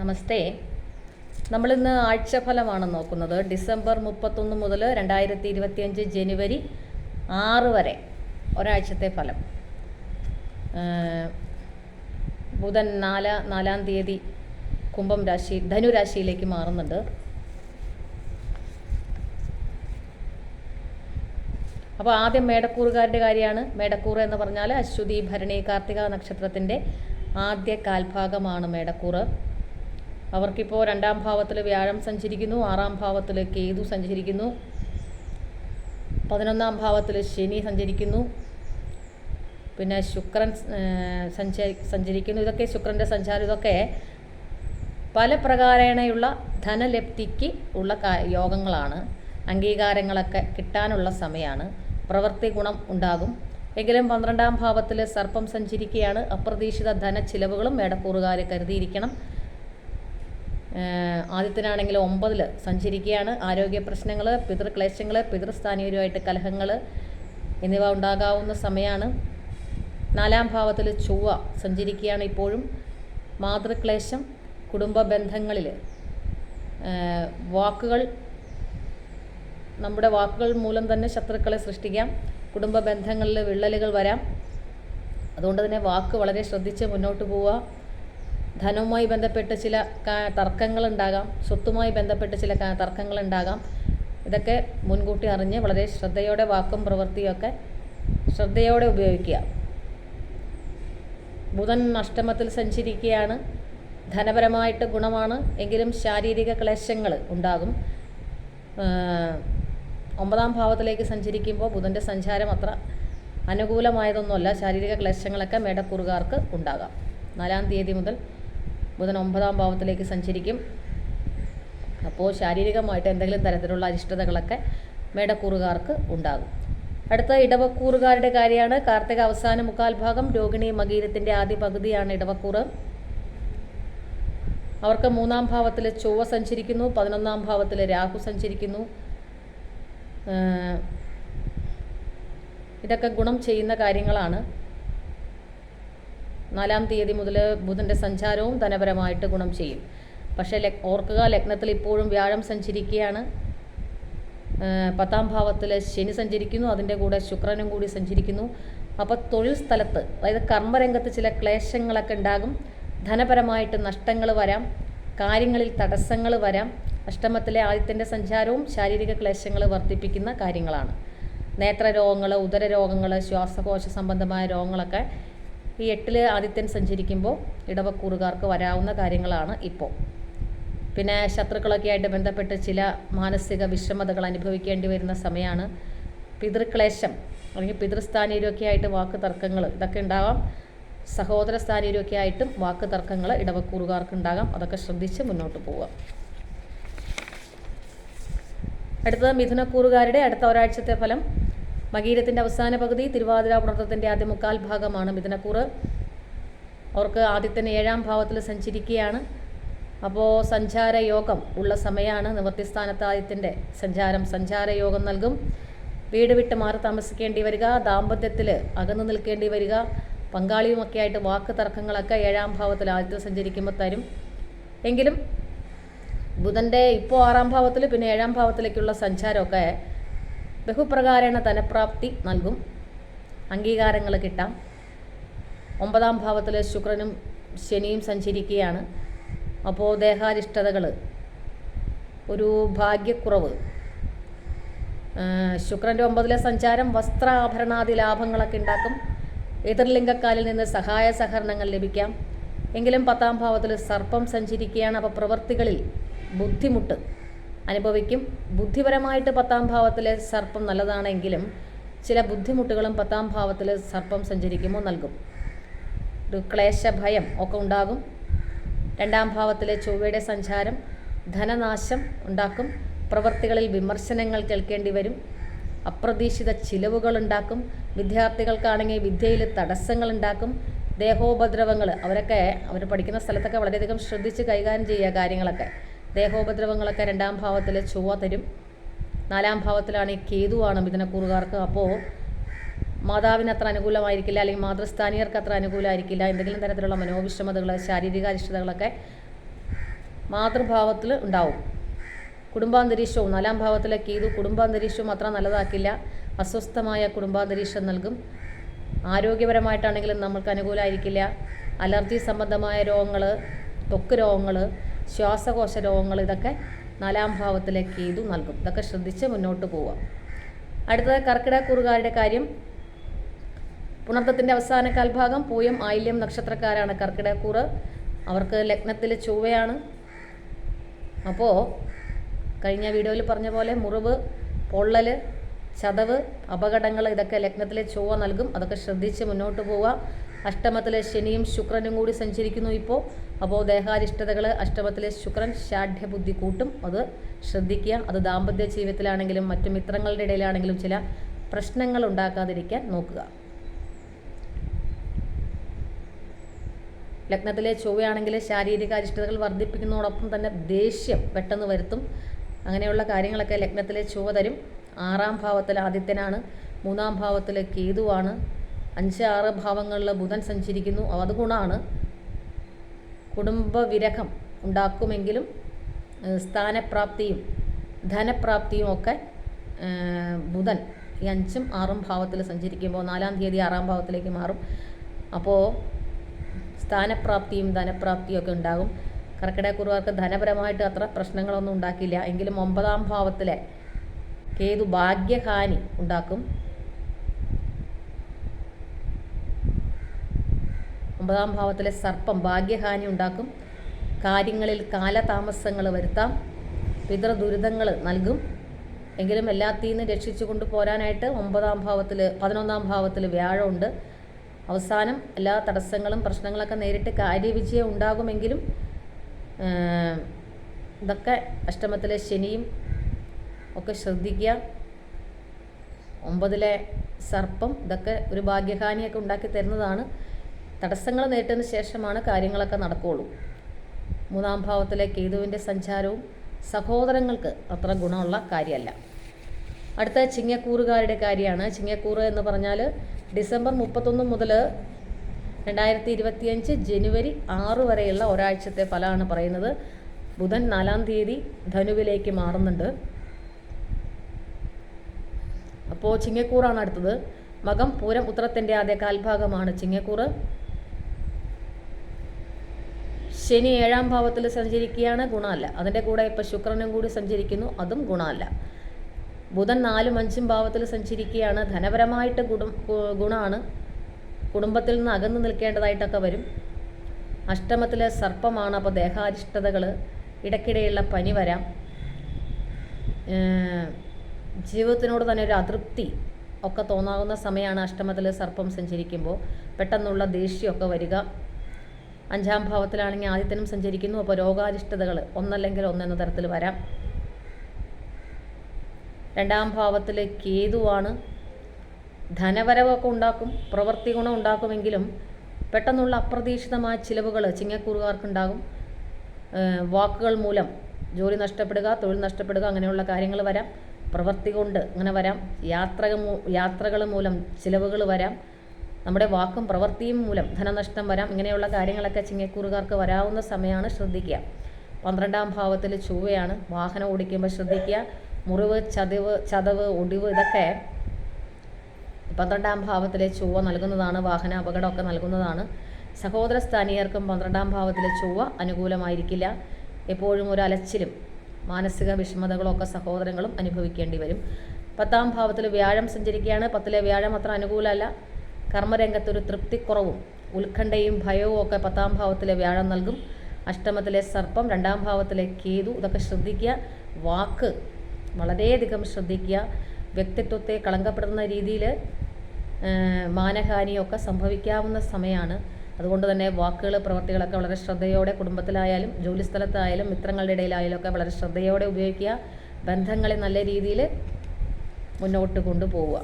നമസ്തേ. നമ്മളിന്ന് ആഴ്ചഫലമാണ് നോക്കുന്നത്. ഡിസംബർ മുപ്പത്തൊന്ന് മുതൽ രണ്ടായിരത്തി ഇരുപത്തിയഞ്ച് ജനുവരി ആറ് വരെ ഒരാഴ്ചത്തെ ഫലം. ബുധൻ നാല നാലാം തീയതി കുംഭം രാശി ധനുരാശിയിലേക്ക് മാറുന്നുണ്ട്. അപ്പോൾ ആദ്യം മേടക്കൂറുകാരുടെ കാര്യമാണ്. മേടക്കൂർ എന്ന് പറഞ്ഞാൽ അശ്വതി ഭരണി കാർത്തിക നക്ഷത്രത്തിന്റെ ആദ്യ കാൽഭാഗമാണ് മേടക്കൂറ്. അവർക്കിപ്പോൾ രണ്ടാം ഭാവത്തിൽ വ്യാഴം സഞ്ചരിക്കുന്നു ആറാം ഭാവത്തിൽ കേതു സഞ്ചരിക്കുന്നു പതിനൊന്നാം ഭാവത്തിൽ ശനി സഞ്ചരിക്കുന്നു പിന്നെ ശുക്രൻ സഞ്ചരി സഞ്ചരിക്കുന്നു. ഇതൊക്കെ ശുക്രന്റെ സഞ്ചാരം. ഇതൊക്കെ പല പ്രകാരേണയുള്ള ധനലബ്ധിക്ക് ഉള്ള യോഗങ്ങളാണ്. അംഗീകാരങ്ങളൊക്കെ കിട്ടാനുള്ള സമയമാണ് പ്രവൃത്തി ഗുണം ഉണ്ടാകും. എങ്കിലും പന്ത്രണ്ടാം ഭാവത്തിൽ സർപ്പം സഞ്ചരിക്കുകയാണ്. അപ്രതീക്ഷിത ധനച്ചിലവുകളും മേടക്കൂറുകാർ കരുതിയിരിക്കണം. ആദ്യത്തിനാണെങ്കിൽ ഒമ്പതിൽ സഞ്ചരിക്കുകയാണ്. ആരോഗ്യ പ്രശ്നങ്ങൾ പിതൃക്ലേശങ്ങൾ പിതൃസ്ഥാനീയരുമായിട്ട് കലഹങ്ങൾ എന്നിവ ഉണ്ടാകാവുന്ന സമയമാണ് നാലാം ഭാവത്തിൽ ചൊവ്വ സഞ്ചരിക്കുകയാണ് ഇപ്പോഴും. മാതൃക്ലേശം കുടുംബ ബന്ധങ്ങളിൽ വാക്കുകൾ നമ്മുടെ വാക്കുകൾ മൂലം തന്നെ ശത്രുക്കളെ സൃഷ്ടിക്കാം. കുടുംബ ബന്ധങ്ങളിൽ വിള്ളലുകൾ വരാം. അതുകൊണ്ട് തന്നെ വാക്ക് വളരെ ശ്രദ്ധിച്ച് മുന്നോട്ട് പോവുക. ധനവുമായി ബന്ധപ്പെട്ട് ചില തർക്കങ്ങളുണ്ടാകാം. സ്വത്തുമായി ബന്ധപ്പെട്ട് ചില തർക്കങ്ങളുണ്ടാകാം. ഇതൊക്കെ മുൻകൂട്ടി അറിഞ്ഞ് വളരെ ശ്രദ്ധയോടെ വാക്കും പ്രവൃത്തിയും ഒക്കെ ശ്രദ്ധയോടെ ഉപയോഗിക്കുക. ബുധൻ അഷ്ടമത്തിൽ സഞ്ചരിക്കുകയാണ്. ധനപരമായിട്ട് ഗുണമാണ്. എങ്കിലും ശാരീരിക ക്ലേശങ്ങൾ ഉണ്ടാകും. ഒമ്പതാം ഭാവത്തിലേക്ക് സഞ്ചരിക്കുമ്പോൾ ബുധന്റെ സഞ്ചാരം അത്ര അനുകൂലമായതൊന്നുമല്ല. ശാരീരിക ക്ലേശങ്ങളൊക്കെ മേടക്കുറുകാർക്ക് ഉണ്ടാകാം. നാലാം തീയതി മുതൽ ബുധൻ ഒമ്പതാം ഭാവത്തിലേക്ക് സഞ്ചരിക്കും. അപ്പോൾ ശാരീരികമായിട്ട് എന്തെങ്കിലും തരത്തിലുള്ള അരിഷ്ടതകളൊക്കെ മേടക്കൂറുകാർക്ക് ഉണ്ടാകും. അടുത്ത ഇടവക്കൂറുകാരുടെ കാര്യമാണ്. കാർത്തിക അവസാന മുക്കാൽ ഭാഗം രോഹിണി മകീരത്തിന്റെ ആദ്യ പകുതിയാണ് ഇടവക്കൂറ്. അവർക്ക് മൂന്നാം ഭാവത്തിൽ ചൊവ്വ സഞ്ചരിക്കുന്നു പതിനൊന്നാം ഭാവത്തിൽ രാഹു സഞ്ചരിക്കുന്നു. ഇതൊക്കെ ഗുണം ചെയ്യുന്ന കാര്യങ്ങളാണ്. നാലാം തീയതി മുതൽ ബുധന്റെ സഞ്ചാരവും ധനപരമായിട്ട് ഗുണം ചെയ്യും. പക്ഷേ ഓർക്കുക ലഗ്നത്തിൽ ഇപ്പോഴും വ്യാഴം സഞ്ചരിക്കുകയാണ്. പത്താം ഭാവത്തിൽ ശനി സഞ്ചരിക്കുന്നു അതിന്റെ കൂടെ ശുക്രനും കൂടി സഞ്ചരിക്കുന്നു. അപ്പോൾ തൊഴിൽ സ്ഥലത്ത് അതായത് കർമ്മരംഗത്ത് ചില ക്ലേശങ്ങളൊക്കെ ഉണ്ടാകും. ധനപരമായിട്ട് നഷ്ടങ്ങൾ വരാം. കാര്യങ്ങളിൽ തടസ്സങ്ങൾ വരാം. അഷ്ടമത്തിലെ ആദ്യത്തിന്റെ സഞ്ചാരവും ശാരീരിക ക്ലേശങ്ങൾ വർദ്ധിപ്പിക്കുന്ന കാര്യങ്ങളാണ്. നേത്രരോഗങ്ങൾ ഉദരരോഗങ്ങൾ ശ്വാസകോശ സംബന്ധമായ രോഗങ്ങളൊക്കെ ഈ എട്ടിൽ ആദിത്യൻ സഞ്ചരിക്കുമ്പോൾ ഇടവക്കൂറുകാർക്ക് വരാവുന്ന കാര്യങ്ങളാണ് ഇപ്പോൾ. പിന്നെ ശത്രുക്കളൊക്കെ ആയിട്ട് ബന്ധപ്പെട്ട് ചില മാനസിക വിഷമതകൾ അനുഭവിക്കേണ്ടി വരുന്ന സമയമാണ് പിതൃക്ലേശം അല്ലെങ്കിൽ പിതൃസ്ഥാനീയരൊക്കെ ആയിട്ട് വാക്ക് തർക്കങ്ങൾ. ഇതൊക്കെ ഉണ്ടാവാം. സഹോദര സ്ഥാനീയരൊക്കെ ആയിട്ടും വാക്ക് തർക്കങ്ങൾ ഇടവക്കൂറുകാർക്ക് ഉണ്ടാകാം. അതൊക്കെ ശ്രദ്ധിച്ച് മുന്നോട്ട് പോവുക. അടുത്തത് മിഥുനക്കൂറുകാരുടെ അടുത്ത ഒരാഴ്ചത്തെ ഫലം മകീരത്തിന്റെ അവസാന പകുതി തിരുവാതിര പുണർത്തത്തിന്റെ ആദ്യ മുക്കാൽ ഭാഗമാണ് മിഥുനക്കൂറ്. അവർക്ക് ആദ്യത്തിന് ഏഴാം ഭാവത്തിൽ സഞ്ചരിക്കുകയാണ്. അപ്പോൾ സഞ്ചാരയോഗം ഉള്ള സമയമാണ് നിവൃത്തിസ്ഥാനത്ത് ആദ്യത്തിന്റെ സഞ്ചാരം. സഞ്ചാരയോഗം നൽകും. വീട് വിട്ട് മാറി താമസിക്കേണ്ടി വരിക ദാമ്പത്യത്തിൽ അകന്നു നിൽക്കേണ്ടി വരിക പങ്കാളിയുമൊക്കെ ആയിട്ട് വാക്ക് തർക്കങ്ങളൊക്കെ ഏഴാം ഭാവത്തിൽ ആദ്യത്തെ സഞ്ചരിക്കുമ്പോൾ തരും. എങ്കിലും ബുധന്റെ ഇപ്പോൾ ആറാം ഭാവത്തിൽ പിന്നെ ഏഴാം ഭാവത്തിലേക്കുള്ള സഞ്ചാരമൊക്കെ ബഹുപ്രകാരേണ ധനപ്രാപ്തി നൽകും. അംഗീകാരങ്ങൾ കിട്ടാം. ഒമ്പതാം ഭാവത്തിൽ ശുക്രനും ശനിയും സഞ്ചരിക്കുകയാണ്. അപ്പോൾ ദേഹാരിഷ്ടതകൾ ഒരു ഭാഗ്യക്കുറവ്. ശുക്രന്റെ ഒമ്പതിലെ സഞ്ചാരം വസ്ത്രാഭരണാദി ലാഭങ്ങളൊക്കെ ഉണ്ടാക്കും. എതിർലിംഗക്കാലിൽ നിന്ന് സഹായ സഹകരണങ്ങൾ ലഭിക്കാം. എങ്കിലും പത്താം ഭാവത്തിൽ സർപ്പം സഞ്ചരിക്കുകയാണ്. അപ്പോൾ പ്രവൃത്തികളിൽ ബുദ്ധിമുട്ട്. അനുഭവിക്കും. ബുദ്ധിപരമായിട്ട് പത്താം ഭാവത്തിലെ സർപ്പം നല്ലതാണെങ്കിലും ചില ബുദ്ധിമുട്ടുകളും പത്താം ഭാവത്തിൽ സർപ്പം സഞ്ചരിക്കുമ്പോൾ നൽകും. ഒരു ക്ലേശഭയം ഒക്കെ ഉണ്ടാകും. രണ്ടാം ഭാവത്തിലെ ചൊവ്വയുടെ സഞ്ചാരം ധനനാശം ഉണ്ടാക്കും. പ്രവൃത്തികളിൽ വിമർശനങ്ങൾ കേൾക്കേണ്ടി വരും. അപ്രതീക്ഷിത ചിലവുകൾ ഉണ്ടാക്കും. വിദ്യാർത്ഥികൾക്കാണെങ്കിൽ വിദ്യയിൽ തടസ്സങ്ങൾ ഉണ്ടാക്കും. ദേഹോപദ്രവങ്ങൾ അവരൊക്കെ അവർ പഠിക്കുന്ന സ്ഥലത്തൊക്കെ വളരെയധികം ശ്രദ്ധിച്ച് കൈകാര്യം ചെയ്യുക കാര്യങ്ങളൊക്കെ. ദേഹോപദ്രവങ്ങളൊക്കെ രണ്ടാം ഭാവത്തിൽ ചൊവ്വ തരും. നാലാം ഭാവത്തിലാണ് ഈ കേതുവാണ് മിഥുനക്കൂറുകാർക്ക്. അപ്പോൾ മാതാവിന് അത്ര അനുകൂലമായിരിക്കില്ല അല്ലെങ്കിൽ മാതൃസ്ഥാനീയർക്ക് അത്ര അനുകൂലമായിരിക്കില്ല. എന്തെങ്കിലും തരത്തിലുള്ള മനോവിഷമതകൾ ശാരീരിക അരിഷ്ടതകളൊക്കെ മാതൃഭാവത്തിൽ ഉണ്ടാവും. കുടുംബാന്തരീക്ഷവും നാലാം ഭാവത്തിലെ കേതു കുടുംബാന്തരീക്ഷവും അത്ര നല്ലതാക്കില്ല. അസ്വസ്ഥമായ കുടുംബാന്തരീക്ഷം നൽകും. ആരോഗ്യപരമായിട്ടാണെങ്കിലും നമ്മൾക്ക് അനുകൂലമായിരിക്കില്ല. അലർജി സംബന്ധമായ രോഗങ്ങൾ തൊക്ക് രോഗങ്ങൾ ശ്വാസകോശ രോഗങ്ങൾ ഇതൊക്കെ നാലാം ഭാവത്തിലേക്ക് ഇതു നൽകും. ഇതൊക്കെ ശ്രദ്ധിച്ച് മുന്നോട്ട് പോവാം അടുത്തത് കർക്കിടകക്കുറുകാരുടെ കാര്യം. പുണർത്തത്തിന്റെ അവസാന കാൽഭാഗം പൂയം ആയില്യം നക്ഷത്രക്കാരാണ് കർക്കിടകക്കൂറ് അവർക്ക് ലഗ്നത്തിൽ ചൊവ്വയാണ്. അപ്പോൾ കഴിഞ്ഞ വീഡിയോയിൽ പറഞ്ഞ പോലെ മുറിവ് പൊള്ളൽ ചതവ് അപകടങ്ങൾ ഇതൊക്കെ ലഗ്നത്തിലെ ചൊവ്വ നൽകും. അതൊക്കെ ശ്രദ്ധിച്ച് മുന്നോട്ട് പോവുക. അഷ്ടമത്തിലെ ശനിയും ശുക്രനും കൂടി സഞ്ചരിക്കുന്നു ഇപ്പോൾ. അപ്പോൾ ദേഹാരിഷ്ടതകൾ അഷ്ടമത്തിലെ ശുക്രൻ ഷാഠ്യബുദ്ധി കൂട്ടും. അത് ശ്രദ്ധിക്കുക. അത് ദാമ്പത്യ ജീവിതത്തിലാണെങ്കിലും മറ്റു മിത്രങ്ങളുടെ ഇടയിലാണെങ്കിലും ചില പ്രശ്നങ്ങൾ ഉണ്ടാക്കാതിരിക്കാൻ നോക്കുക. ലഗ്നത്തിലെ ചൊവ്വയാണെങ്കിൽ ശാരീരിക അരിഷ്ടതകൾ വർദ്ധിപ്പിക്കുന്നതോടൊപ്പം തന്നെ ദേഷ്യം പെട്ടെന്ന് വരുത്തും. അങ്ങനെയുള്ള കാര്യങ്ങളൊക്കെ ലഗ്നത്തിലെ ചൊവ്വ തരും. ആറാം ഭാവത്തിൽ ആദിത്യനാണ്. മൂന്നാം ഭാവത്തിൽ കേതുവാണ്. അഞ്ച് ആറ് ഭാവങ്ങളിൽ ബുധൻ സഞ്ചരിക്കുന്നു. അത് ഗുണമാണ് കുടുംബവിരഹം ഉണ്ടാക്കുമെങ്കിലും സ്ഥാനപ്രാപ്തിയും ധനപ്രാപ്തിയും ഒക്കെ ബുധൻ ഈ അഞ്ചും ആറും ഭാവത്തിൽ സഞ്ചരിക്കുമ്പോൾ നാലാം തീയതി ആറാം ഭാവത്തിലേക്ക് മാറും. അപ്പോൾ സ്ഥാനപ്രാപ്തിയും ധനപ്രാപ്തിയും ഒക്കെ ഉണ്ടാകും. കർക്കിടകക്കുറുവാർക്ക് ധനപരമായിട്ട് അത്ര പ്രശ്നങ്ങളൊന്നും ഉണ്ടാക്കില്ല. എങ്കിലും ഒമ്പതാം ഭാവത്തിലെ കേതു ഭാഗ്യഹാനി ഉണ്ടാക്കും. ഒമ്പതാം ഭാവത്തിലെ സർപ്പം ഭാഗ്യഹാനി ഉണ്ടാക്കും. കാര്യങ്ങളിൽ കാലതാമസങ്ങൾ വരുത്താം. പിതൃദുരിതങ്ങൾ നൽകും. എങ്കിലും എല്ലാത്തിൽ നിന്ന് രക്ഷിച്ചു കൊണ്ട് പോരാനായിട്ട് ഒമ്പതാം ഭാവത്തിൽ പതിനൊന്നാം ഭാവത്തിൽ വ്യാഴമുണ്ട്. അവസാനം എല്ലാ തടസ്സങ്ങളും പ്രശ്നങ്ങളൊക്കെ നേരിട്ട് കാര്യവിജയം ഉണ്ടാകുമെങ്കിലും ഇതൊക്കെ അഷ്ടമത്തിലെ ശനിയും ഒക്കെ ശ്രദ്ധിക്കുക. ഒമ്പതിലെ സർപ്പം ഇതൊക്കെ ഒരു ഭാഗ്യഹാനിയൊക്കെ ഉണ്ടാക്കി തരുന്നതാണ്. തടസ്സങ്ങൾ നേരിട്ടതിന് ശേഷമാണ് കാര്യങ്ങളൊക്കെ നടക്കുകയുള്ളൂ മൂന്നാം ഭാവത്തിലെ കേതുവിന്റെ സഞ്ചാരവും സഹോദരങ്ങൾക്ക് അത്ര ഗുണമുള്ള കാര്യമല്ല. അടുത്ത ചിങ്ങക്കൂറുകാരുടെ കാര്യമാണ്. ചിങ്ങക്കൂറ് എന്ന് പറഞ്ഞാൽ ഡിസംബർ മുപ്പത്തൊന്ന് മുതൽ രണ്ടായിരത്തി ഇരുപത്തിയഞ്ച് ജനുവരി ആറ് വരെയുള്ള ഒരാഴ്ചത്തെ ഫലമാണ് പറയുന്നത്. ബുധൻ നാലാം തീയതി ധനുവിലേക്ക് മാറുന്നുണ്ട്. അപ്പോൾ ചിങ്ങക്കൂറാണ് അടുത്തത്. മകം പൂരം ഉത്തരത്തിന്റെ ആദ്യ കാൽഭാഗമാണ് ചിങ്ങക്കൂറ്. ശനി ഏഴാം ഭാവത്തിൽ സഞ്ചരിക്കുകയാണ് ഗുണമല്ല. അതിന്റെ കൂടെ ഇപ്പോൾ ശുക്രനും കൂടി സഞ്ചരിക്കുന്നു അതും ഗുണമല്ല. ബുധൻ നാലും അഞ്ചും ഭാവത്തിൽ സഞ്ചരിക്കുകയാണ്. ധനപരമായിട്ട് ഗുണം ഗുണമാണ്. കുടുംബത്തിൽ നിന്ന് അകന്നു നിൽക്കേണ്ടതായിട്ടൊക്കെ വരും. അഷ്ടമത്തിലെ സർപ്പമാണ് അപ്പോൾ ദേഹാരിഷ്ടതകൾ ഇടയ്ക്കിടെയുള്ള പനി വരാം. ജീവിതത്തിനോട് തന്നെ ഒരു അതൃപ്തി ഒക്കെ തോന്നാവുന്ന സമയമാണ് അഷ്ടമത്തിൽ സർപ്പം സഞ്ചരിക്കുമ്പോൾ പെട്ടെന്നുള്ള ദേഷ്യമൊക്കെ വരിക. അഞ്ചാം ഭാവത്തിലാണെങ്കിൽ ആദിത്യനും സഞ്ചരിക്കുന്നു. അപ്പോൾ രോഗാരിഷ്ടതകൾ ഒന്നല്ലെങ്കിൽ ഒന്നെന്ന തരത്തിൽ വരാം. രണ്ടാം ഭാവത്തിൽ കേതുവാണ്. ധനവരവൊക്കെ ഉണ്ടാക്കും പ്രവൃത്തി ഗുണം ഉണ്ടാക്കുമെങ്കിലും പെട്ടെന്നുള്ള അപ്രതീക്ഷിതമായ ചിലവുകൾ ചിങ്ങക്കൂറുകാർക്കുണ്ടാകും. വാക്കുകൾ മൂലം ജോലി നഷ്ടപ്പെടുക തൊഴിൽ നഷ്ടപ്പെടുക അങ്ങനെയുള്ള കാര്യങ്ങൾ വരാം. പ്രവൃത്തി കൊണ്ട് അങ്ങനെ വരാം. യാത്ര യാത്രകൾ മൂലം ചിലവുകൾ വരാം. നമ്മുടെ വാക്കും പ്രവൃത്തിയും മൂലം ധനനഷ്ടം വരാം. ഇങ്ങനെയുള്ള കാര്യങ്ങളൊക്കെ ചിങ്ങക്കൂറുകാർക്ക് വരാവുന്ന സമയമാണ് ശ്രദ്ധിക്കുക. പന്ത്രണ്ടാം ഭാവത്തിൽ ചൊവ്വയാണ് വാഹനം ഓടിക്കുമ്പോൾ ശ്രദ്ധിക്കുക. മുറിവ് ചതിവ് ചതവ് ഒടിവ് ഇതൊക്കെ പന്ത്രണ്ടാം ഭാവത്തിലെ ചൊവ്വ നൽകുന്നതാണ്. വാഹന അപകടമൊക്കെ നൽകുന്നതാണ്. സഹോദര സ്ഥാനീയർക്കും പന്ത്രണ്ടാം ഭാവത്തിലെ ചൊവ്വ അനുകൂലമായിരിക്കില്ല. എപ്പോഴും ഒരു അലച്ചിലും മാനസിക വിഷമതകളൊക്കെ സഹോദരങ്ങളും അനുഭവിക്കേണ്ടി വരും. പത്താം ഭാവത്തിൽ വ്യാഴം സഞ്ചരിക്കുകയാണ്. പത്തിലെ വ്യാഴം അത്ര അനുകൂലമല്ല. കർമ്മരംഗത്തൊരു തൃപ്തിക്കുറവും ഉത്കണ്ഠയും ഭയവും ഒക്കെ പത്താം ഭാവത്തിലെ വ്യാഴം നൽകും. അഷ്ടമത്തിലെ സർപ്പം രണ്ടാം ഭാവത്തിലെ കേതു ഇതൊക്കെ ശ്രദ്ധിക്കുക. വാക്ക് വളരെയധികം ശ്രദ്ധിക്കുക. വ്യക്തിത്വത്തെ കളങ്കപ്പെടുത്തുന്ന രീതിയിൽ മാനഹാനിയൊക്കെ സംഭവിക്കാവുന്ന സമയമാണ് അതുകൊണ്ട് തന്നെ വാക്കുകൾ പ്രവർത്തികളൊക്കെ വളരെ ശ്രദ്ധയോടെ കുടുംബത്തിലായാലും ജോലിസ്ഥലത്തായാലും മിത്രങ്ങളുടെ ഇടയിലായാലും ഒക്കെ വളരെ ശ്രദ്ധയോടെ ഉപയോഗിക്കുക. ബന്ധങ്ങളെ നല്ല രീതിയിൽ മുന്നോട്ട് കൊണ്ടുപോവുക.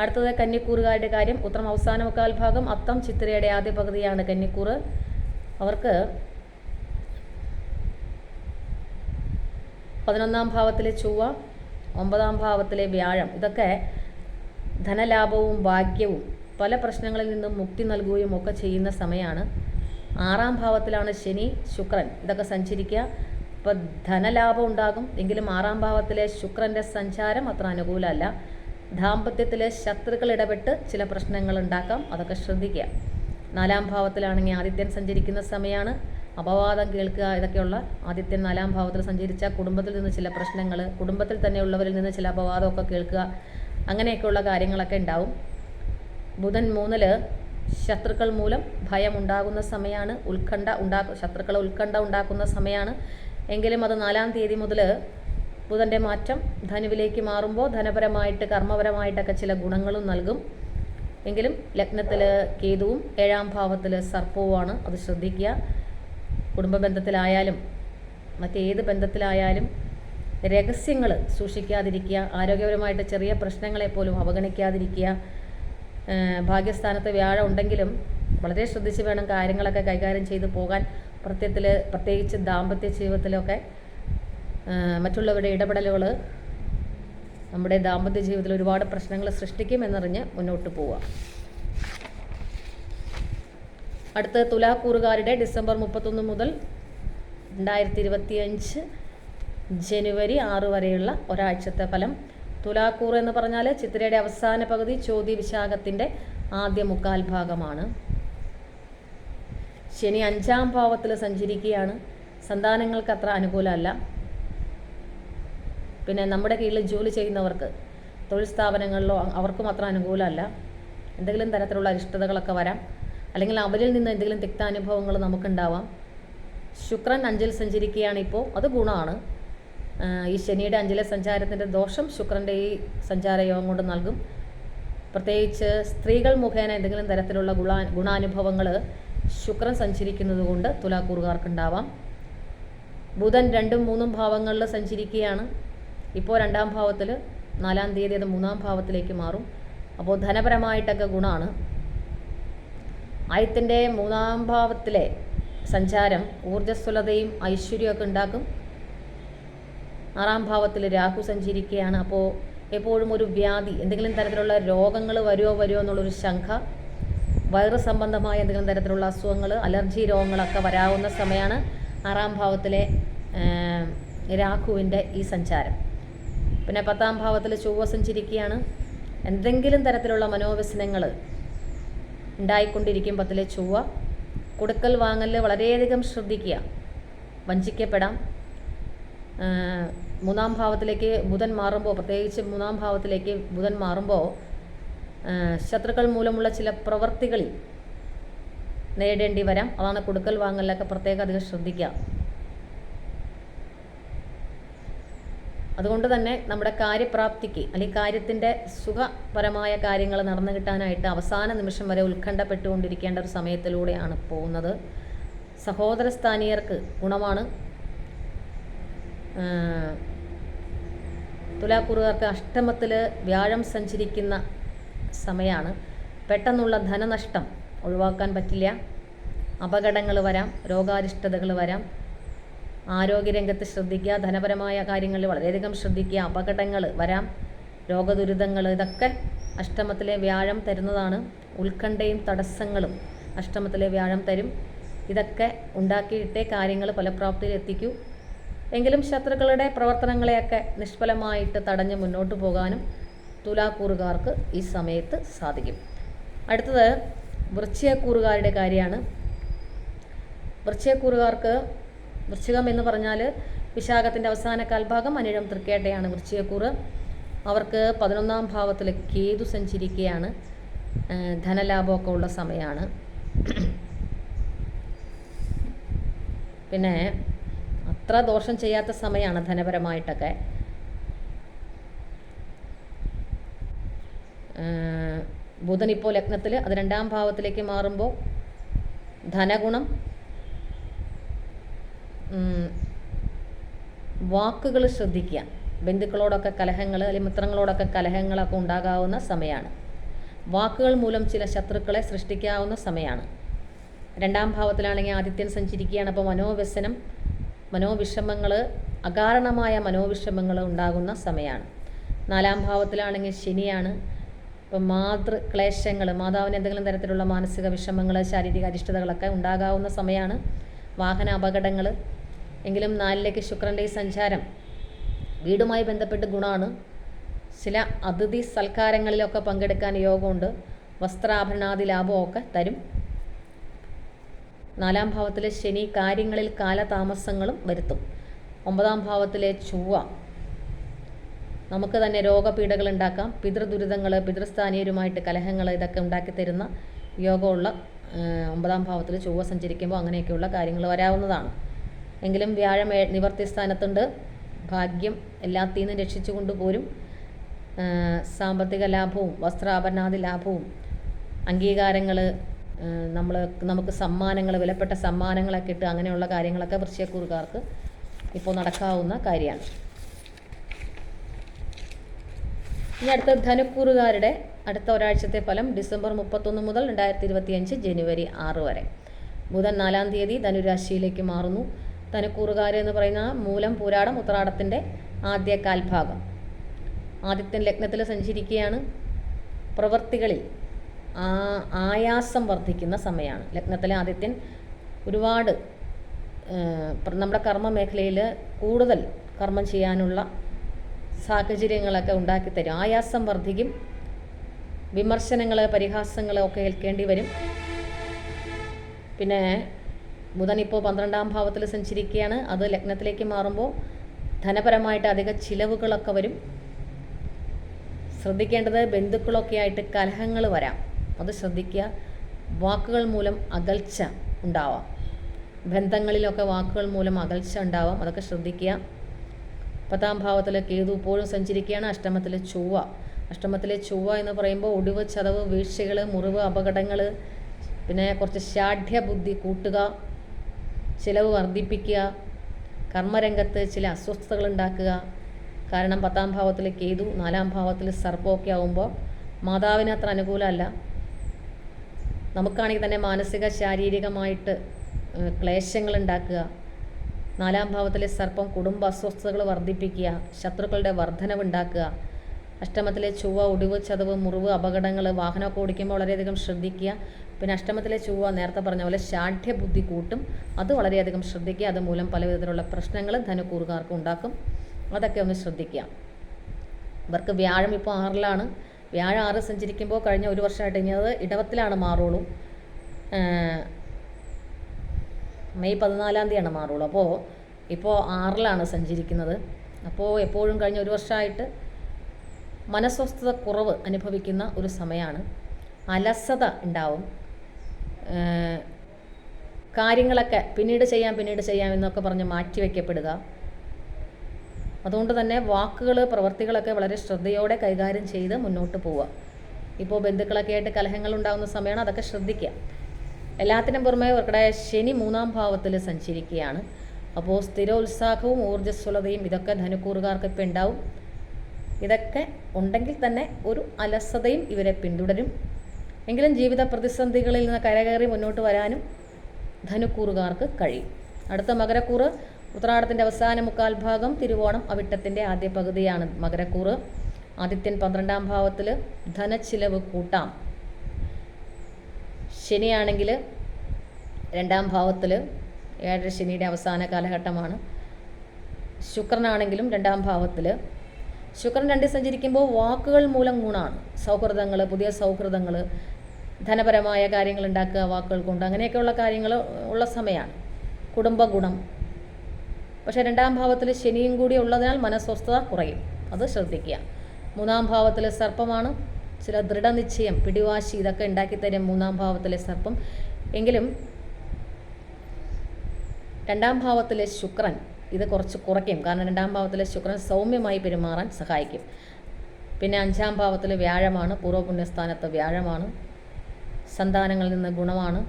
അടുത്തത് കന്നിക്കൂറുകാരുടെ കാര്യം. ഉത്തരം അവസാന മുക്കാൽ ഭാഗം അത്തം ചിത്രയുടെ ആദ്യ പകുതിയാണ് കന്നിക്കൂറ് അവർക്ക് പതിനൊന്നാം ഭാവത്തിലെ ചൊവ്വ ഒമ്പതാം ഭാവത്തിലെ വ്യാഴം. ഇതൊക്കെ ധനലാഭവും ഭാഗ്യവും പല പ്രശ്നങ്ങളിൽ നിന്നും മുക്തി നൽകുകയും ഒക്കെ ചെയ്യുന്ന സമയമാണ് ആറാം ഭാവത്തിലാണ് ശനി ശുക്രൻ ഇതൊക്കെ സഞ്ചരിക്കുക. ഇപ്പോൾ ധനലാഭം ഉണ്ടാകും. എങ്കിലും ആറാം ഭാവത്തിലെ ശുക്രന്റെ സഞ്ചാരം അത്ര അനുകൂലമല്ല. ദാമ്പത്യത്തിൽ ശത്രുക്കൾ ഇടപെട്ട് ചില പ്രശ്നങ്ങൾ ഉണ്ടാക്കാം. അതൊക്കെ ശ്രദ്ധിക്കുക. നാലാം ഭാവത്തിലാണെങ്കിൽ ആദിത്യൻ സഞ്ചരിക്കുന്ന സമയമാണ് അപവാദം കേൾക്കുക ഇതൊക്കെയുള്ള ആദിത്യൻ നാലാം ഭാവത്തിൽ സഞ്ചരിച്ച കുടുംബത്തിൽ നിന്ന് ചില പ്രശ്നങ്ങൾ കുടുംബത്തിൽ തന്നെ ഉള്ളവരിൽ നിന്ന് ചില അപവാദമൊക്കെ കേൾക്കുക അങ്ങനെയൊക്കെയുള്ള കാര്യങ്ങളൊക്കെ ഉണ്ടാവും. ബുധൻ മൂന്നിൽ ശത്രുക്കൾ മൂലം ഭയം ഉണ്ടാകുന്ന സമയമാണ് ഉത്കണ്ഠ ഉണ്ടാക്കു ശത്രുക്കളെ ഉത്കണ്ഠ ഉണ്ടാക്കുന്ന സമയമാണ് എങ്കിലും അത് നാലാം തീയതി മുതൽ ബുധന്റെ മാറ്റം ധനുവിലേക്ക് മാറുമ്പോൾ ധനപരമായിട്ട് കർമ്മപരമായിട്ടൊക്കെ ചില ഗുണങ്ങളും നൽകും. എങ്കിലും ലഗ്നത്തിൽ കേതുവും ഏഴാം ഭാവത്തിൽ സർപ്പവുമാണ് അത് ശ്രദ്ധിക്കുക. കുടുംബ ബന്ധത്തിലായാലും മറ്റേത് ബന്ധത്തിലായാലും രഹസ്യങ്ങൾ സൂക്ഷിക്കാതിരിക്കുക ആരോഗ്യപരമായിട്ട് ചെറിയ പ്രശ്നങ്ങളെ പോലും അവഗണിക്കാതിരിക്കുക. ഭാഗ്യസ്ഥാനത്ത് വ്യാഴം ഉണ്ടെങ്കിലും വളരെ ശ്രദ്ധിച്ച് വേണം കാര്യങ്ങളൊക്കെ കൈകാര്യം ചെയ്തു പോകാൻ. പ്രത്യത്തിൽ പ്രത്യേകിച്ച് ദാമ്പത്യ ജീവിതത്തിലൊക്കെ മറ്റുള്ളവരുടെ ഇടപെടലുകൾ നമ്മുടെ ദാമ്പത്യ ജീവിതത്തിൽ ഒരുപാട് പ്രശ്നങ്ങൾ സൃഷ്ടിക്കും എന്നറിഞ്ഞ് മുന്നോട്ട് പോവുക. അടുത്ത തുലാക്കൂറുകാരുടെ ഡിസംബർ മുപ്പത്തൊന്ന് മുതൽ രണ്ടായിരത്തി ഇരുപത്തിയഞ്ച് ജനുവരി ആറ് വരെയുള്ള ഒരാഴ്ചത്തെ ഫലം. തുലാക്കൂർ എന്ന് പറഞ്ഞാൽ ചിത്രയുടെ അവസാന പകുതി ചോതി വിശാഖത്തിന്റെ ആദ്യ മുക്കാൽ ഭാഗമാണ്. ശനി അഞ്ചാം ഭാവത്തിൽ സഞ്ചരിക്കുകയാണ്. സന്താനങ്ങൾക്ക് അത്ര അനുകൂലമല്ല. പിന്നെ നമ്മുടെ കീഴിൽ ജോലി ചെയ്യുന്നവർക്ക് തൊഴിൽ സ്ഥാപനങ്ങളിലോ അവർക്ക് മാത്രം അനുകൂലമല്ല. എന്തെങ്കിലും തരത്തിലുള്ള അരിഷ്ടതകളൊക്കെ വരാം. അല്ലെങ്കിൽ അവരിൽ നിന്ന് എന്തെങ്കിലും തിക്താനുഭവങ്ങൾ നമുക്കുണ്ടാവാം. ശുക്രൻ അഞ്ചിൽ സഞ്ചരിക്കുകയാണ് ഇപ്പോൾ. അത് ഗുണമാണ്. ഈ ശനിയുടെ അഞ്ചിലെ സഞ്ചാരത്തിന്റെ ദോഷം ശുക്രന്റെ ഈ സഞ്ചാരയോഗം കൊണ്ട് നൽകും. പ്രത്യേകിച്ച് സ്ത്രീകൾ മുഖേന എന്തെങ്കിലും തരത്തിലുള്ള ഗുണ ഗുണാനുഭവങ്ങൾ ശുക്രൻ സഞ്ചരിക്കുന്നത് കൊണ്ട് തുലാക്കൂറുകാർക്കുണ്ടാവാം. ബുധൻ രണ്ടും മൂന്നും ഭാവങ്ങളിൽ സഞ്ചരിക്കുകയാണ്. ഇപ്പോൾ രണ്ടാം ഭാവത്തിൽ നാലാം തീയതി അത് മൂന്നാം ഭാവത്തിലേക്ക് മാറും. അപ്പോൾ ധനപരമായിട്ടൊക്കെ ഗുണമാണ് ആയത്തിന്റെ മൂന്നാം ഭാവത്തിലെ സഞ്ചാരം ഊർജസ്വലതയും ഐശ്വര്യമൊക്കെ ഉണ്ടാക്കും. ആറാം ഭാവത്തിൽ രാഹു സഞ്ചരിക്കുകയാണ്. അപ്പോൾ എപ്പോഴും ഒരു വ്യാധി എന്തെങ്കിലും തരത്തിലുള്ള രോഗങ്ങൾ വരുമോ വരുമോ എന്നുള്ളൊരു ശങ്ക വയറ് സംബന്ധമായ എന്തെങ്കിലും തരത്തിലുള്ള അസുഖങ്ങൾ അലർജി രോഗങ്ങളൊക്കെ വരാവുന്ന സമയമാണ് ആറാം ഭാവത്തിലെ രാഘുവിന്റെ ഈ സഞ്ചാരം. പിന്നെ പത്താം ഭാവത്തിൽ ചൊവ്വ സഞ്ചരിക്കുകയാണ്. എന്തെങ്കിലും തരത്തിലുള്ള മനോവ്യസനങ്ങൾ ഉണ്ടായിക്കൊണ്ടിരിക്കും പത്തിലെ ചൊവ്വ. കൊടുക്കൽ വാങ്ങൽ വളരെയധികം ശ്രദ്ധിക്കുക. വഞ്ചിക്കപ്പെടാം. മൂന്നാം ഭാവത്തിലേക്ക് ബുധൻ മാറുമ്പോൾ പ്രത്യേകിച്ച് മൂന്നാം ഭാവത്തിലേക്ക് ബുധൻ മാറുമ്പോൾ ശത്രുക്കൾ മൂലമുള്ള ചില പ്രവർത്തികളിൽ നേടേണ്ടി വരാം. അതാണ് കൊടുക്കൽ വാങ്ങലിലൊക്കെ പ്രത്യേകം അധികം ശ്രദ്ധിക്കുക. അതുകൊണ്ട് തന്നെ നമ്മുടെ കാര്യപ്രാപ്തിക്ക് അല്ലെങ്കിൽ കാര്യത്തിന്റെ സുഖപരമായ കാര്യങ്ങൾ നടന്നു കിട്ടാനായിട്ട് അവസാന നിമിഷം വരെ ഉത്കണ്ഠപ്പെട്ടുകൊണ്ടിരിക്കേണ്ട ഒരു സമയത്തിലൂടെയാണ് പോകുന്നത്. സഹോദര സ്ഥാനീയർക്ക് ഗുണമാണ്. തുലാക്കുറുകാർക്ക് അഷ്ടമത്തിൽ വ്യാഴം സഞ്ചരിക്കുന്ന സമയമാണ് പെട്ടെന്നുള്ള ധനനഷ്ടം ഒഴിവാക്കാൻ പറ്റില്ല. അപകടങ്ങൾ വരാം രോഗാരിഷ്ടതകൾ വരാം. ആരോഗ്യരംഗത്ത് ശ്രദ്ധിക്കുക ധനപരമായ കാര്യങ്ങളിൽ വളരെയധികം ശ്രദ്ധിക്കുക അപകടങ്ങൾ വരാം രോഗദുരിതങ്ങൾ ഇതൊക്കെ അഷ്ടമത്തിലെ വ്യാഴം തരുന്നതാണ്. ഉത്കണ്ഠയും തടസ്സങ്ങളും അഷ്ടമത്തിലെ വ്യാഴം തരും. ഇതൊക്കെ ഉണ്ടാക്കിയിട്ടേ കാര്യങ്ങൾ ഫലപ്രാപ്തിയിൽ എത്തിക്കൂ. എങ്കിലും ശത്രുക്കളുടെ പ്രവർത്തനങ്ങളെയൊക്കെ നിഷ്ഫലമായിട്ട് തടഞ്ഞ് മുന്നോട്ട് പോകാനും തുലാക്കൂറുകാർക്ക് ഈ സമയത്ത് സാധിക്കും. അടുത്തത് വൃശ്ചയക്കൂറുകാരുടെ കാര്യമാണ്. വൃശ്ചയക്കൂറുകാർക്ക് വൃശ്ചികം എന്ന് പറഞ്ഞാൽ വിശാഖത്തിന്റെ അവസാന കാൽഭാഗം അനിഴം തൃക്കേട്ടയാണ് വൃശ്ചികക്കൂറ്. അവർക്ക് പതിനൊന്നാം ഭാവത്തിൽ കേതു സഞ്ചരിക്കുകയാണ് ധനലാഭമൊക്കെ ഉള്ള സമയമാണ് പിന്നെ അത്ര ദോഷം ചെയ്യാത്ത സമയമാണ് ധനപരമായിട്ടൊക്കെ. ബുധൻ ഇപ്പോൾ ലഗ്നത്തിൽ അത് രണ്ടാം ഭാവത്തിലേക്ക് മാറുമ്പോൾ ധനഗുണം വാക്കുകൾ ശ്രദ്ധിക്കുക. ബന്ധുക്കളോടൊക്കെ കലഹങ്ങൾ അല്ലെങ്കിൽ മിത്രങ്ങളോടൊക്കെ കലഹങ്ങളൊക്കെ ഉണ്ടാകാവുന്ന സമയമാണ് വാക്കുകൾ മൂലം ചില ശത്രുക്കളെ സൃഷ്ടിക്കാവുന്ന സമയമാണ് രണ്ടാം ഭാവത്തിലാണെങ്കിൽ ആദിത്യൻ സഞ്ചരിക്കുകയാണ്. അപ്പോൾ മനോവ്യസനം മനോവിഷമങ്ങൾ അകാരണമായ മനോവിഷമങ്ങൾ ഉണ്ടാകുന്ന സമയമാണ് നാലാം ഭാവത്തിലാണെങ്കിൽ ശനിയാണ്. ഇപ്പം മാതൃക്ലേശങ്ങൾ മാതാവിന് എന്തെങ്കിലും തരത്തിലുള്ള മാനസിക വിഷമങ്ങൾ ശാരീരിക അരിഷ്ടതകളൊക്കെ ഉണ്ടാകാവുന്ന സമയമാണ് വാഹന അപകടങ്ങൾ എങ്കിലും നാലിലേക്ക് ശുക്രന്റെ സഞ്ചാരം വീടുമായി ബന്ധപ്പെട്ട് ഗുണമാണ്. ചില അതിഥി സൽക്കാരങ്ങളിലൊക്കെ പങ്കെടുക്കാൻ യോഗമുണ്ട്. വസ്ത്രാഭരണാദി ലാഭമൊക്കെ തരും. നാലാം ഭാവത്തിലെ ശനി കാര്യങ്ങളിൽ കാലതാമസങ്ങളും വരുത്തും. ഒമ്പതാം ഭാവത്തിലെ ചൊവ്വ. നമുക്ക് തന്നെ രോഗപീഠകൾ ഉണ്ടാക്കാം. പിതൃദുരിതങ്ങൾ പിതൃസ്ഥാനീയരുമായിട്ട് കലഹങ്ങൾ ഇതൊക്കെ ഉണ്ടാക്കി തരുന്ന യോഗമുള്ള ഒമ്പതാം ഭാവത്തിൽ ചൊവ്വ സഞ്ചരിക്കുമ്പോൾ അങ്ങനെയൊക്കെയുള്ള കാര്യങ്ങൾ വരാവുന്നതാണ്. എങ്കിലും വ്യാഴം നിവർത്തി സ്ഥാനത്തുണ്ട്. ഭാഗ്യം എല്ലാത്തിൽ നിന്നും രക്ഷിച്ചു കൊണ്ടുപോരും സാമ്പത്തിക ലാഭവും വസ്ത്രാഭരണാദി ലാഭവും അംഗീകാരങ്ങൾ നമ്മൾ നമുക്ക് സമ്മാനങ്ങൾ വിലപ്പെട്ട സമ്മാനങ്ങളൊക്കെ ഇട്ട് അങ്ങനെയുള്ള കാര്യങ്ങളൊക്കെ വൃശ്യക്കൂറുകാർക്ക് ഇപ്പോൾ നടക്കാവുന്ന കാര്യമാണ്. ഇനി അടുത്ത ധനുക്കൂറുകാരുടെ അടുത്ത ഒരാഴ്ചത്തെ ഫലം ഡിസംബർ മുപ്പത്തൊന്ന് മുതൽ രണ്ടായിരത്തി ഇരുപത്തിയഞ്ച് ജനുവരി ആറ് വരെ. ബുധൻ നാലാം തീയതി ധനുരാശിയിലേക്ക് മാറുന്നു. ധനുക്കൂറുകാർ എന്ന് പറയുന്ന മൂലം പൂരാടം ഉത്രാടത്തിന്റെ ആദ്യ കാൽഭാഗം. ആദിത്യൻ ലഗ്നത്തിൽ സഞ്ചരിക്കുകയാണ്. പ്രവൃത്തികളിൽ ആയാസം വർദ്ധിക്കുന്ന സമയമാണ്. ലഗ്നത്തിലെ ആദിത്യൻ ഒരുപാട് നമ്മുടെ കർമ്മ മേഖലയിൽ കൂടുതൽ കർമ്മം ചെയ്യാനുള്ള സാഹചര്യങ്ങളൊക്കെ ഉണ്ടാക്കി തരും. ആയാസം വർദ്ധിക്കും വിമർശനങ്ങൾ പരിഹാസങ്ങൾ ഒക്കെ ഏൽക്കേണ്ടി വരും. പിന്നെ ബുധൻ ഇപ്പോൾ പന്ത്രണ്ടാം ഭാവത്തിൽ സഞ്ചരിക്കുകയാണ്. അത് ലഗ്നത്തിലേക്ക് മാറുമ്പോൾ ധനപരമായിട്ട് അധിക ചിലവുകളൊക്കെ വരും. ശ്രദ്ധിക്കേണ്ടത് ബന്ധുക്കളൊക്കെ ആയിട്ട് കലഹങ്ങൾ വരാം. അത് ശ്രദ്ധിക്കുക. വാക്കുകൾ മൂലം അകൽച്ച ഉണ്ടാവാം. ബന്ധങ്ങളിലൊക്കെ വാക്കുകൾ മൂലം അകൽച്ച ഉണ്ടാവാം. അതൊക്കെ ശ്രദ്ധിക്കുക. പത്താം ഭാവത്തിൽ കേതു ഇപ്പോഴും സഞ്ചരിക്കുകയാണ്. അഷ്ടമത്തിൽ ചൊവ്വ. അഷ്ടമത്തിലെ ചൊവ്വ എന്ന് പറയുമ്പോൾ ഒടിവ് ചതവ് വീഴ്ചകൾ മുറിവ് അപകടങ്ങൾ പിന്നെ കുറച്ച് ശാഠ്യ ബുദ്ധി കൂട്ടുക ചിലവ് വർദ്ധിപ്പിക്കുക കർമ്മരംഗത്ത് ചില അസ്വസ്ഥതകൾ ഉണ്ടാക്കുക. കാരണം പത്താം ഭാവത്തിൽ കേതു നാലാം ഭാവത്തിൽ സർപ്പമൊക്കെ ആകുമ്പോൾ മാതാവിന് അത്ര അനുകൂലമല്ല. നമുക്കാണെങ്കിൽ തന്നെ മാനസിക ശാരീരികമായിട്ട് ക്ലേശങ്ങൾ ഉണ്ടാക്കുക. നാലാം ഭാവത്തിലെ സർപ്പം കുടുംബ അസ്വസ്ഥതകൾ വർദ്ധിപ്പിക്കുക. ശത്രുക്കളുടെ വർധനവുണ്ടാക്കുക അഷ്ടമത്തിലെ ചൊവ്വ ഒടിവ് ചതവ് മുറിവ് അപകടങ്ങൾ വാഹനമൊക്കെ ഓടിക്കുമ്പോൾ വളരെയധികം ശ്രദ്ധിക്കുക. പിന്നെ അഷ്ടമത്തിലെ ചുവ നേരത്തെ പറഞ്ഞ പോലെ ശാഠ്യബുദ്ധി കൂട്ടും. അത് വളരെയധികം ശ്രദ്ധിക്കുക. അതുമൂലം പല വിധത്തിലുള്ള പ്രശ്നങ്ങൾ ധനുക്കൂറുകാർക്ക് ഉണ്ടാക്കും. അതൊക്കെ ഒന്ന് ശ്രദ്ധിക്കുക. ഇവർക്ക് വ്യാഴം ഇപ്പോൾ ആറിലാണ്. വ്യാഴം ആറ് സഞ്ചരിക്കുമ്പോൾ കഴിഞ്ഞ ഒരു വർഷമായിട്ട് ഇനി അത് ഇടവത്തിലാണ് മാറുള്ളൂ. മെയ് പതിനാലാം തീയതിയാണ് മാറുള്ളൂ. അപ്പോൾ ഇപ്പോൾ ആറിലാണ് സഞ്ചരിക്കുന്നത്. അപ്പോൾ എപ്പോഴും കഴിഞ്ഞ ഒരു വർഷമായിട്ട് മനസ്വസ്ഥത കുറവ് അനുഭവിക്കുന്ന ഒരു സമയമാണ് അലസത ഉണ്ടാവും. കാര്യങ്ങളൊക്കെ പിന്നീട് ചെയ്യാം പിന്നീട് ചെയ്യാം എന്നൊക്കെ പറഞ്ഞ് മാറ്റിവെക്കപ്പെടുക അതുകൊണ്ട് തന്നെ വാക്കുകൾ പ്രവൃത്തികളൊക്കെ വളരെ ശ്രദ്ധയോടെ കൈകാര്യം ചെയ്ത് മുന്നോട്ട് പോവുക. ഇപ്പോൾ ബന്ധുക്കളൊക്കെ ആയിട്ട് കലഹങ്ങൾ ഉണ്ടാകുന്ന സമയമാണ് അതൊക്കെ ശ്രദ്ധിക്കുക. എല്ലാത്തിനും പുറമെ ഇവർക്കടെ ശനി മൂന്നാം ഭാവത്തിൽ സഞ്ചരിക്കുകയാണ്. അപ്പോൾ സ്ഥിരോത്സാഹവും ഊർജസ്വലതയും ഇതൊക്കെ ധനുക്കൂറുകാർക്ക് ഇപ്പം ഉണ്ടാവും. ഇതൊക്കെ ഉണ്ടെങ്കിൽ തന്നെ ഒരു അലസതയും ഇവരെ പിന്തുടരും. എങ്കിലും ജീവിത പ്രതിസന്ധികളിൽ നിന്ന് കരകയറി മുന്നോട്ട് വരാനും ധനുക്കൂറുകാർക്ക് കഴിയും. അടുത്ത മകരക്കൂറ് ഉത്രാടത്തിന്റെ അവസാന മുക്കാൽ ഭാഗം തിരുവോണം അവിട്ടത്തിന്റെ ആദ്യ പകുതിയാണ് മകരക്കൂറ്. ആദിത്യൻ പന്ത്രണ്ടാം ഭാവത്തിൽ ധനച്ചിലവ് കൂട്ടാം. ശനിയാണെങ്കിൽ രണ്ടാം ഭാവത്തിൽ ഏഴര ശനിയുടെ അവസാന കാലഘട്ടമാണ്. ശുക്രനാണെങ്കിലും രണ്ടാം ഭാവത്തിൽ ശുക്രൻ രണ്ടിൽ സഞ്ചരിക്കുമ്പോൾ വാക്കുകൾ മൂലം ഗുണമാണ്. സൗഹൃദങ്ങൾ പുതിയ സൗഹൃദങ്ങൾ ധനപരമായ കാര്യങ്ങൾ ഉണ്ടാക്കുക വാക്കുകൾ കൊണ്ട് അങ്ങനെയൊക്കെയുള്ള കാര്യങ്ങൾ ഉള്ള സമയമാണ്. കുടുംബ ഗുണം പക്ഷേ രണ്ടാം ഭാവത്തിൽ ശനിയും കൂടി ഉള്ളതിനാൽ മനസ്വസ്ഥത കുറയും. അത് ശ്രദ്ധിക്കുക. മൂന്നാം ഭാവത്തിലെ സർപ്പമാണ്. ചില ദൃഢനിശ്ചയം പിടിവാശി ഇതൊക്കെ ഉണ്ടാക്കി തരും മൂന്നാം ഭാവത്തിലെ സർപ്പം. എങ്കിലും രണ്ടാം ഭാവത്തിലെ ശുക്രൻ ഇത് കുറച്ച് കുറയ്ക്കും. കാരണം രണ്ടാം ഭാവത്തിലെ ശുക്രൻ സൗമ്യമായി പെരുമാറാൻ സഹായിക്കും. പിന്നെ അഞ്ചാം ഭാവത്തിൽ വ്യാഴമാണ്. പൂർവപുണ്യസ്ഥാനത്ത് വ്യാഴമാണ്. സന്താനങ്ങളിൽ നിന്ന് ഗുണമാണ്.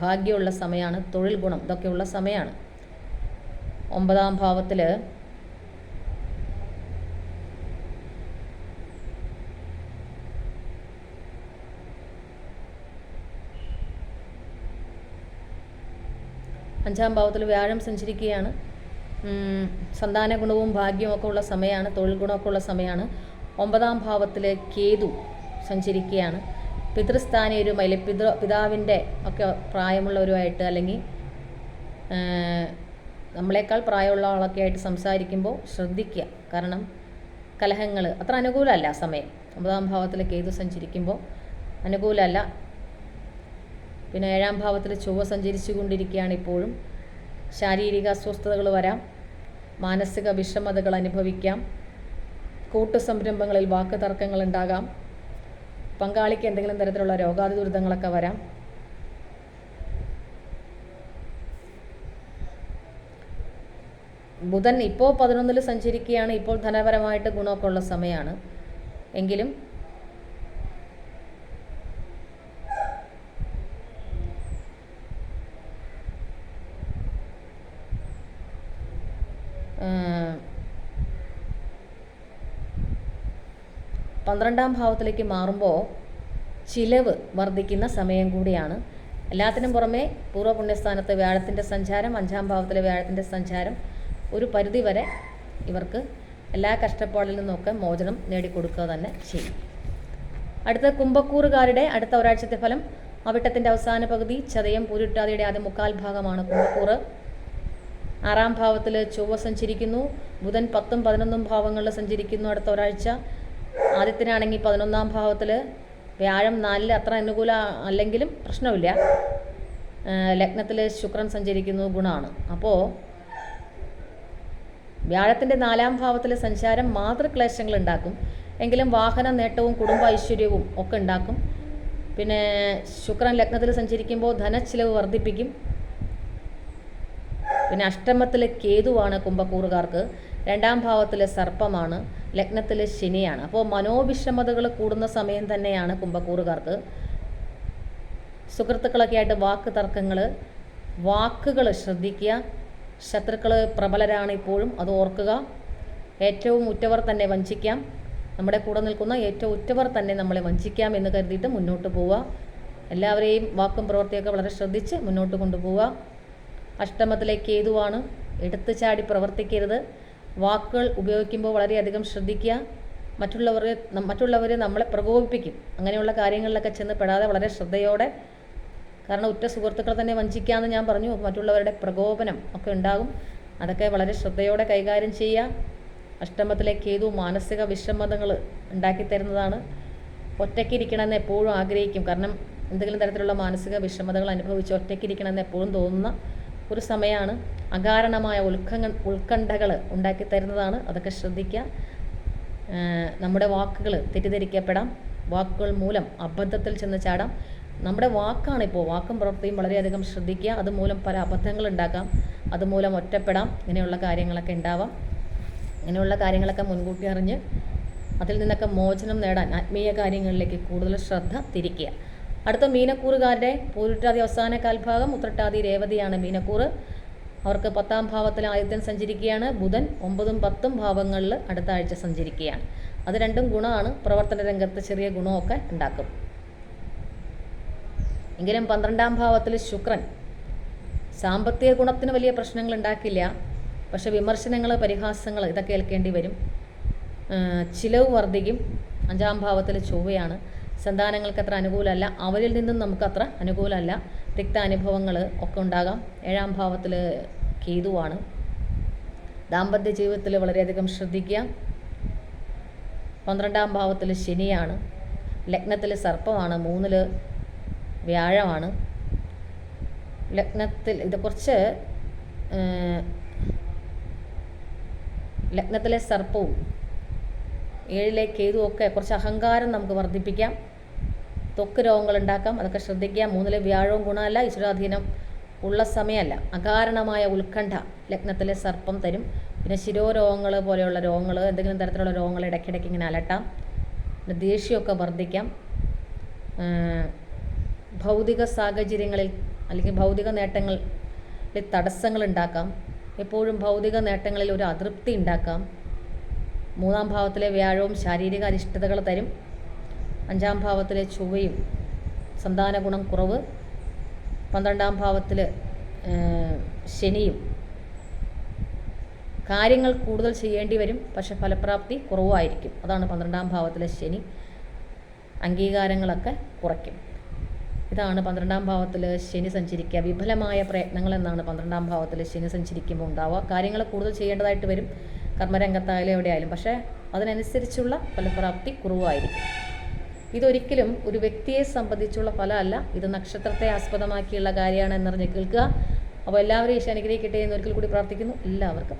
ഭാഗ്യമുള്ള സമയമാണ് തൊഴിൽ ഗുണം. ഇതൊക്കെയുള്ള സമയമാണ് ഒമ്പതാം ഭാവത്തിൽ അഞ്ചാം ഭാവത്തിൽ വ്യാഴം സഞ്ചരിക്കുകയാണ്. സന്താന ഗുണവും ഭാഗ്യമൊക്കെ ഉള്ള സമയമാണ് തൊഴിൽ ഗുണമൊക്കെ ഉള്ള സമയമാണ് ഒമ്പതാം ഭാവത്തിൽ കേതു സഞ്ചരിക്കുകയാണ്. പിതൃസ്ഥാനീയരും അതിൽ പിതൃ പിതാവിന്റെ ഒക്കെ പ്രായമുള്ളവരുമായിട്ട് അല്ലെങ്കിൽ നമ്മളെക്കാൾ പ്രായമുള്ള ആളൊക്കെ ആയിട്ട് സംസാരിക്കുമ്പോൾ ശ്രദ്ധിക്കുക. കാരണം കലഹങ്ങൾ അത്ര അനുകൂലമല്ല സമയം. ഒമ്പതാം ഭാവത്തിൽ കേതു സഞ്ചരിക്കുമ്പോൾ അനുകൂലമല്ല. പിന്നെ ഏഴാം ഭാവത്തിൽ ചൊവ്വ സഞ്ചരിച്ചു കൊണ്ടിരിക്കുകയാണ് ഇപ്പോഴും. ശാരീരിക അസ്വസ്ഥതകൾ വരാം. മാനസിക വിഷമതകൾ അനുഭവിക്കാം. കൂട്ടു സംരംഭങ്ങളിൽ വാക്ക് തർക്കങ്ങൾ ഉണ്ടാകാം. പങ്കാളിക്ക് എന്തെങ്കിലും തരത്തിലുള്ള രോഗാതി ദുരിതങ്ങളൊക്കെ വരാം. ബുധൻ ഇപ്പോൾ പതിനൊന്നിൽ സഞ്ചരിക്കുകയാണ്. ഇപ്പോൾ ധനപരമായിട്ട് ഗുണമൊക്കെ ഉള്ള സമയമാണ്. എങ്കിലും പന്ത്രണ്ടാം ഭാവത്തിലേക്ക് മാറുമ്പോൾ ചിലവ് വർദ്ധിക്കുന്ന സമയം കൂടിയാണ്. എല്ലാത്തിനും പുറമെ പൂർവപുണ്യസ്ഥാനത്ത് വ്യാഴത്തിന്റെ സഞ്ചാരം അഞ്ചാം ഭാവത്തിലെ വ്യാഴത്തിന്റെ സഞ്ചാരം ഒരു പരിധി വരെ ഇവർക്ക് എല്ലാ കഷ്ടപ്പാടിൽ നിന്നൊക്കെ മോചനം നേടിക്കൊടുക്കുക തന്നെ ചെയ്യും. അടുത്ത കുംഭക്കൂറുകാരുടെ അടുത്ത ഒരാഴ്ചത്തെ ഫലം അവിട്ടത്തിന്റെ അവസാന പകുതി ചതയം പൂരുട്ടാതിയുടെ ആദ്യ മുക്കാൽ ഭാഗമാണ് കുംഭക്കൂറ്. ആറാം ഭാവത്തിൽ ചൊവ്വ സഞ്ചരിക്കുന്നു ബുധൻ പത്തും പതിനൊന്നും ഭാവങ്ങളിൽ സഞ്ചരിക്കുന്നു അടുത്ത ഒരാഴ്ച. ആദ്യത്തിനാണെങ്കിൽ പതിനൊന്നാം ഭാവത്തിൽ വ്യാഴം നാലിൽ അത്ര അനുകൂല അല്ലെങ്കിലും പ്രശ്നമില്ല. ലഗ്നത്തിൽ ശുക്രൻ സഞ്ചരിക്കുന്നു ഗുണമാണ് അപ്പോൾ വ്യാഴത്തിന്റെ നാലാം ഭാവത്തിലെ സഞ്ചാരം മാതൃക്ലേശങ്ങൾ ഉണ്ടാക്കും. എങ്കിലും വാഹന നേട്ടവും കുടുംബ ഐശ്വര്യവും ഒക്കെ ഉണ്ടാക്കും. പിന്നെ ശുക്രൻ ലഗ്നത്തിൽ സഞ്ചരിക്കുമ്പോൾ ധനച്ചിലവ് വർദ്ധിപ്പിക്കും. പിന്നെ അഷ്ടമത്തിലെ കേതുവാണ് കുംഭക്കൂറുകാർക്ക്. രണ്ടാം ഭാവത്തിലെ സർപ്പമാണ്. ലഗ്നത്തിലെ ശനിയാണ്. അപ്പോൾ മനോവിഷമതകൾ കൂടുന്ന സമയം തന്നെയാണ് കുംഭക്കൂറുകാർക്ക്. സുഹൃത്തുക്കളൊക്കെ ആയിട്ട് വാക്ക് തർക്കങ്ങൾ വാക്കുകൾ ശ്രദ്ധിക്കുക. ശത്രുക്കൾ പ്രബലരാണ് ഇപ്പോഴും അത് ഓർക്കുക. ഏറ്റവും ഉറ്റവർ തന്നെ വഞ്ചിക്കാം. നമ്മുടെ കൂടെ നിൽക്കുന്ന ഏറ്റവും ഉറ്റവർ തന്നെ നമ്മളെ വഞ്ചിക്കാം എന്ന് കരുതിയിട്ട് മുന്നോട്ട് പോവുക. എല്ലാവരെയും വാക്കും പ്രവൃത്തിയൊക്കെ വളരെ ശ്രദ്ധിച്ച് മുന്നോട്ട് കൊണ്ടുപോവുക. അഷ്ടമത്തിലെ കേതുവാണ്. എടുത്തു ചാടി പ്രവർത്തിക്കരുത്. വാക്കുകൾ ഉപയോഗിക്കുമ്പോൾ വളരെയധികം ശ്രദ്ധിക്കുക. മറ്റുള്ളവരെ മറ്റുള്ളവരെ നമ്മളെ പ്രകോപിപ്പിക്കും. അങ്ങനെയുള്ള കാര്യങ്ങളിലൊക്കെ ചെന്ന് പെടാതെ വളരെ ശ്രദ്ധയോടെ കാരണം ഉറ്റ സുഹൃത്തുക്കൾ തന്നെ വഞ്ചിക്കാമെന്ന് ഞാൻ പറഞ്ഞു. മറ്റുള്ളവരുടെ പ്രകോപനം ഒക്കെ ഉണ്ടാകും. അതൊക്കെ വളരെ ശ്രദ്ധയോടെ കൈകാര്യം ചെയ്യുക. അഷ്ടമത്തിലെ കേതു മാനസിക വിഷമതകൾ ഉണ്ടാക്കി തരുന്നതാണ്. ഒറ്റയ്ക്കിരിക്കണമെന്ന് എപ്പോഴും ആഗ്രഹിക്കും. കാരണം എന്തെങ്കിലും തരത്തിലുള്ള മാനസിക വിഷമതകൾ അനുഭവിച്ച് ഒറ്റയ്ക്കിരിക്കണമെന്ന് എപ്പോഴും തോന്നുന്ന ഒരു സമയമാണ് അകാരണമായ ഉത്കണ്ഠ ഉത്കണ്ഠകൾ ഉണ്ടാക്കി തരുന്നതാണ്. അതൊക്കെ ശ്രദ്ധിക്കുക. നമ്മുടെ വാക്കുകൾ തെറ്റിദ്ധരിക്കപ്പെടാം. വാക്കുകൾ മൂലം അബദ്ധത്തിൽ ചെന്ന് ചാടാം. നമ്മുടെ വാക്കാണ് വാക്കാണിപ്പോൾ വാക്കും പ്രവൃത്തിയും വളരെയധികം ശ്രദ്ധിക്കുക. അതുമൂലം പല അബദ്ധങ്ങൾ ഉണ്ടാക്കാം അതുമൂലം ഒറ്റപ്പെടാം. ഇങ്ങനെയുള്ള കാര്യങ്ങളൊക്കെ ഉണ്ടാവാം. ഇങ്ങനെയുള്ള കാര്യങ്ങളൊക്കെ മുൻകൂട്ടി അറിഞ്ഞ് അതിൽ നിന്നൊക്കെ മോചനം നേടാൻ ആത്മീയ കാര്യങ്ങളിലേക്ക് കൂടുതൽ ശ്രദ്ധ തിരിക്കുക. അടുത്ത മീനക്കൂറുകാരുടെ പൂരുട്ടാതി അവസാന കാൽഭാഗം ഉത്രട്ടാതി രേവതിയാണ് മീനക്കൂറ്. അവർക്ക് പത്താം ഭാവത്തിൽ ആദിത്യൻ സഞ്ചരിക്കുകയാണ്. ബുധൻ ഒമ്പതും പത്തും ഭാവങ്ങളിൽ അടുത്ത ആഴ്ച സഞ്ചരിക്കുകയാണ്. അത് രണ്ടും ഗുണമാണ്. പ്രവർത്തന രംഗത്ത് ചെറിയ ഗുണമൊക്കെ ഉണ്ടാക്കും. എങ്കിലും പന്ത്രണ്ടാം ഭാവത്തിൽ ശുക്രൻ സാമ്പത്തിക ഗുണത്തിന് വലിയ പ്രശ്നങ്ങൾ ഉണ്ടാക്കില്ല. പക്ഷെ വിമർശനങ്ങൾ പരിഹാസങ്ങൾ ഇതൊക്കെ ഏൽക്കേണ്ടി വരും. ചിലവ് വർദ്ധിക്കും. അഞ്ചാം ഭാവത്തിൽ ചൊവ്വയാണ്. സന്താനങ്ങൾക്ക് അത്ര അനുകൂലമല്ല. അവരിൽ നിന്നും നമുക്കത്ര അനുകൂലമല്ല. തിക്ത അനുഭവങ്ങൾ ഒക്കെ ഉണ്ടാകാം. ഏഴാം ഭാവത്തിൽ കേതുവാണ്. ദാമ്പത്യ ജീവിതത്തിൽ വളരെയധികം ശ്രദ്ധിക്കുക. പന്ത്രണ്ടാം ഭാവത്തിൽ ശനിയാണ്. ലഗ്നത്തിൽ സർപ്പമാണ്. മൂന്നിൽ വ്യാഴമാണ്. ലഗ്നത്തിൽ ഇത് കുറച്ച് ലഗ്നത്തിലെ സർപ്പവും ഏഴിലെ കേതുവൊക്കെ കുറച്ച് അഹങ്കാരം നമുക്ക് വർദ്ധിപ്പിക്കാം. ത്വക്ക് രോഗങ്ങൾ ഉണ്ടാക്കാം അതൊക്കെ ശ്രദ്ധിക്കുക. മൂന്നിലെ വ്യാഴവും ഗുണമല്ല. ഈശ്വരാധീനം ഉള്ള സമയമല്ല. അകാരണമായ ഉത്കണ്ഠ ലഗ്നത്തിലെ സർപ്പം തരും. പിന്നെ ശിരോരോഗങ്ങൾ പോലെയുള്ള രോഗങ്ങൾ എന്തെങ്കിലും തരത്തിലുള്ള രോഗങ്ങൾ ഇടയ്ക്കിടയ്ക്ക് ഇങ്ങനെ അലട്ടാം. പിന്നെ ദേഷ്യമൊക്കെ വർദ്ധിക്കാം. ഭൗതിക സാഹചര്യങ്ങളിൽ അല്ലെങ്കിൽ ഭൗതിക നേട്ടങ്ങളിൽ തടസ്സങ്ങൾ ഉണ്ടാക്കാം. എപ്പോഴും ഭൗതിക നേട്ടങ്ങളിൽ ഒരു അതൃപ്തി ഉണ്ടാക്കാം. മൂന്നാം ഭാവത്തിലെ വ്യാഴവും ശാരീരിക അരിഷ്ടതകൾ തരും. അഞ്ചാം ഭാവത്തിലെ ചൊവ്വയും സന്താന ഗുണം കുറവ്. പന്ത്രണ്ടാം ഭാവത്തിൽ ശനിയും. കാര്യങ്ങൾ കൂടുതൽ ചെയ്യേണ്ടി വരും പക്ഷെ ഫലപ്രാപ്തി കുറവായിരിക്കും. അതാണ് പന്ത്രണ്ടാം ഭാവത്തിലെ ശനി. അംഗീകാരങ്ങളൊക്കെ കുറയ്ക്കും. ഇതാണ് പന്ത്രണ്ടാം ഭാവത്തിൽ ശനി സഞ്ചരിക്കുക. വിഫലമായ പ്രയത്നങ്ങൾ എന്നാണ് പന്ത്രണ്ടാം ഭാവത്തിൽ ശനി സഞ്ചരിക്കുമ്പോൾ ഉണ്ടാവുക. കാര്യങ്ങൾ കൂടുതൽ ചെയ്യേണ്ടതായിട്ട് വരും. കർമ്മരംഗത്തായാലും എവിടെയായാലും. പക്ഷേ അതിനനുസരിച്ചുള്ള ഫലപ്രാപ്തി കുറവായിരിക്കും. ഇതൊരിക്കലും ഒരു വ്യക്തിയെ സംബന്ധിച്ചുള്ള ഫലമല്ല. ഇത് നക്ഷത്രത്തെ ആസ്പദമാക്കിയുള്ള കാര്യമാണ് എന്നറിഞ്ഞ് കേൾക്കുക. അപ്പോൾ എല്ലാവരെയും ഈശോ അനുഗ്രഹിക്കട്ടെ എന്ന് ഒരിക്കൽ കൂടി പ്രാർത്ഥിക്കുന്നു. എല്ലാവർക്കും